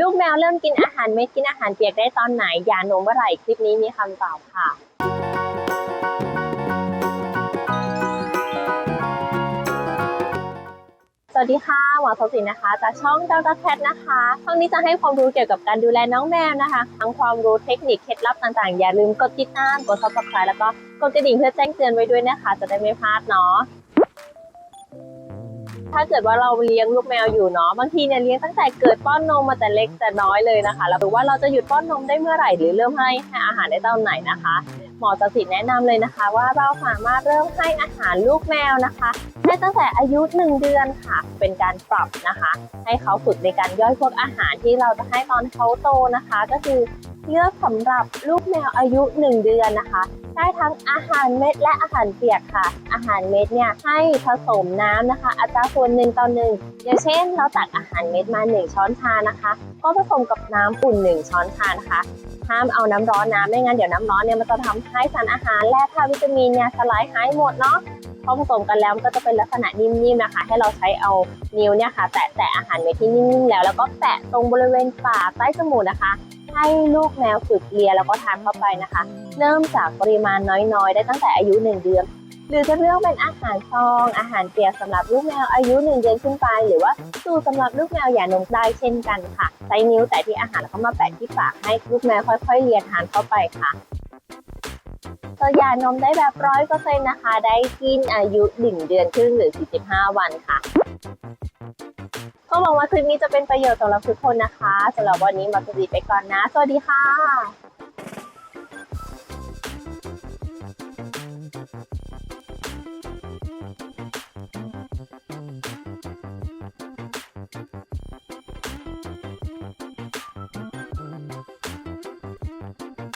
ลูกแมวเริ่มกินอาหารเม็ดกินอาหารเปียกได้ตอนไหนยานมเมื่อไหร่คลิปนี้มีคำตอบค่ะสวัสดีค่ะ หมอสศินนะคะ จากช่องดรแคทนะคะช่องนี้จะให้ความรู้เกี่ยวกับการดูแลน้องแมวนะคะ ทั้งความรู้เทคนิคเคล็ดลับต่างๆ อย่าลืมกดติดตาม กด subscribe แล้วก็กดกระดิ่งเพื่อแจ้งเตือนไว้ด้วยนะคะ จะได้ไม่พลาดเนาะ ถ้าเกิดว่าเราเลี้ยงลูกแมวอยู่เนาะบางทีเนี่ยเลี้ยงตั้งแต่เกิดป้อนนมมาแต่เล็กแต่น้อยเลยนะคะแล้วหรือว่าเราจะหยุดป้อนนมได้เมื่อไหร่หรือเริ่มให้ให้อาหารได้ตอนไหนนะคะ หมอจะสิทธิ์แนะนำเลยนะคะ ว่าเราสามารถเริ่มให้อาหารลูกแมวนะคะได้ตั้งแต่อายุ 1 เดือนค่ะ เป็นการปรับนะคะ ให้เขาฝึกในการย่อยพวกอาหารที่เราจะให้ตอนเขาโตนะคะ ก็คือ เลือกสำหรับลูกแมวอายุ 1 เดือนนะคะ ได้ทั้งอาหารเม็ดและอาหารเปียกค่ะ อาหารเม็ดเนี่ยให้ผสมน้ำนะคะ อัตราส่วนหนึ่งต่อหนึ่งอย่างเช่น เราตักอาหารเม็ดมา 1 ช้อนชานะคะ ก็ผสมกับน้ำอุ่น 1 ช้อนชานะคะห้ามเอาน้ำร้อนนะไม่งั้นเดี๋ยวน้ำร้อนเนี่ยมันจะทำให้สารอาหารและธาตุวิตามินเนี่ยสลายหายหมดเนาะพอผสมกันแล้วมันก็จะเป็นลักษณะนิ่มๆนะคะ ให้เราใช้เอานิ้วเนี่ยค่ะ แตะแตะอาหารเม็ดที่นิ่มๆแล้วแล้วก็แตะตรงบริเวณปากใต้จมูกนะคะ ให้ลูกแมวฝึกเลียแล้วก็ทานเข้าไปนะคะ เริ่มจากปริมาณน้อยๆ ได้ตั้งแต่อายุ 1 เดือน หรือจะเลือกเป็นอาหารซอง อาหารเปียกสำหรับลูกแมวอายุ 1 เดือนขึ้นไป หรือว่าสูตรสำหรับลูกแมวหย่านมได้เช่นกันค่ะใช้นิ้วแตะที่อาหารแล้วก็มาแปะที่ปากให้ลูกแมวค่อยๆเลียทานเข้าไปค่ะตัวหย่านมได้แบบร้อยเปอร์เซ็นต์นะคะ ได้กินอายุ 1 เดือนครึ่งหรือ 45 วันค่ะ ก็หวังว่าคลิปนี้จะเป็นประโยชน์สำหรับทุกคนนะคะสำหรับวันนี้มาสวัสดีไปก่อนนะ สวัสดีค่ะ